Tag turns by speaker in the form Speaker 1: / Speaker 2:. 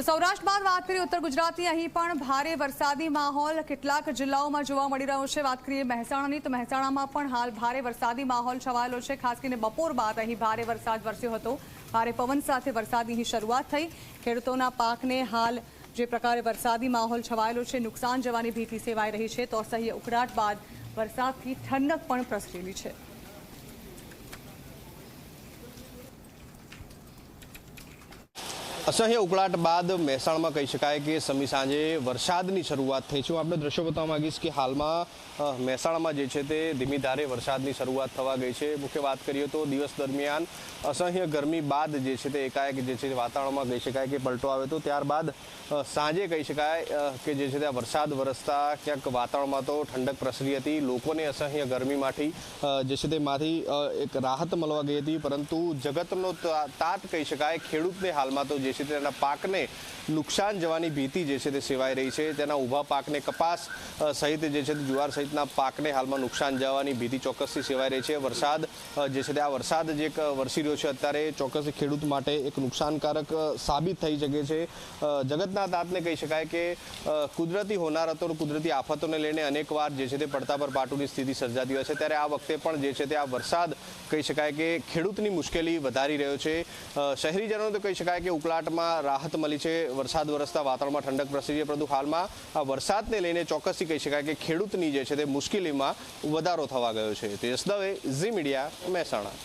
Speaker 1: તો સૌરાષ્ટ્ર બાદ વાત કરીએ ઉત્તર ગુજરાતની. અહીં પણ ભારે વરસાદી માહોલ કેટલાક જિલ્લાઓમાં જોવા મળી રહ્યો છે. વાત કરીએ મહેસાણાની, તો મહેસાણામાં પણ હાલ ભારે વરસાદી માહોલ છવાયેલો છે. ખાસ કરીને બપોર બાદ અહીં ભારે વરસાદ વરસ્યો હતો. ભારે પવન સાથે વરસાદની શરૂઆત થઈ. ખેડૂતોના પાકને હાલ જે પ્રકારે વરસાદી માહોલ છવાયેલો છે, નુકસાન જવાની ભીતિ સેવાઈ રહી છે. તો અસહ્ય ઉકળાટ બાદ વરસાદથી ઠંડક પણ પ્રસરેલી છે.
Speaker 2: અસહ્ય ઉકળાટ બાદ મહેસાણામાં કહી શકાય કે સમી સાંજે વરસાદની શરૂઆત થઈ છે. હું આપણે દ્રશ્યો બતાવવા માંગીશ કે હાલમાં મહેસાણામાં જે છે તે ધીમી ધારે વરસાદની શરૂઆત થવા ગઈ છે. મુખ્ય વાત કરીએ તો દિવસ દરમિયાન અસહ્ય ગરમી બાદ જે છે તે એકાએક જે છે વાતાવરણમાં કહી શકાય કે પલટો આવે તો ત્યારબાદ સાંજે કહી શકાય કે જે છે તે વરસાદ વરસતા ક્યાંક વાતાવરણમાં તો ઠંડક પ્રસરી હતી. લોકોને અસહ્ય ગરમીમાંથી જે છે તેમાંથી એક રાહત મળવા ગઈ હતી. પરંતુ જગતનો તાત કહી શકાય, ખેડૂતને હાલમાં તો જે છે તેના પાકને નુકસાન જવાની ભીતિ જે છે તે સેવાઈ રહી છે. તેના ઊભા પાકને કપાસ સહિત જે છે જુવાર સહિતના પાકને હાલમાં નુકસાન જવાની ભીતિ ચોક્કસથી સેવાઈ રહી છે. વરસાદ જે છે તે આ વરસાદ જે વરસી રહ્યો છે અત્યારે ચોક્કસ ખેડૂત માટે એક નુકસાનકારક સાબિત થઈ શકે છે. જગતના તાતને કહી શકાય કે કુદરતી કુદરતી હોનારતો કુદરતી આફતોને લઈને અનેકવાર જે છે તે પડતા પર પાટુની સ્થિતિ સર્જાતી હોય છે. ત્યારે આ વખતે પણ જે છે તે આ વરસાદ કહી શકાય કે ખેડૂતની મુશ્કેલી વધારી રહ્યો છે. શહેરીજનો તો કહી શકાય કે ઉકળાટમાં રાહત મળી છે. વરસાદ વરસતા વાતાવરણમાં ઠંડક પ્રસરી પરંતુ હાલમાં આ વરસાદને લઈને ચોક્કસથી કહી શકાય કે ખેડૂતની જે છે તે મુશ્કેલીમાં વધારો થવા ગયો છે. Tejas Dave, Zee Media, Mehsana.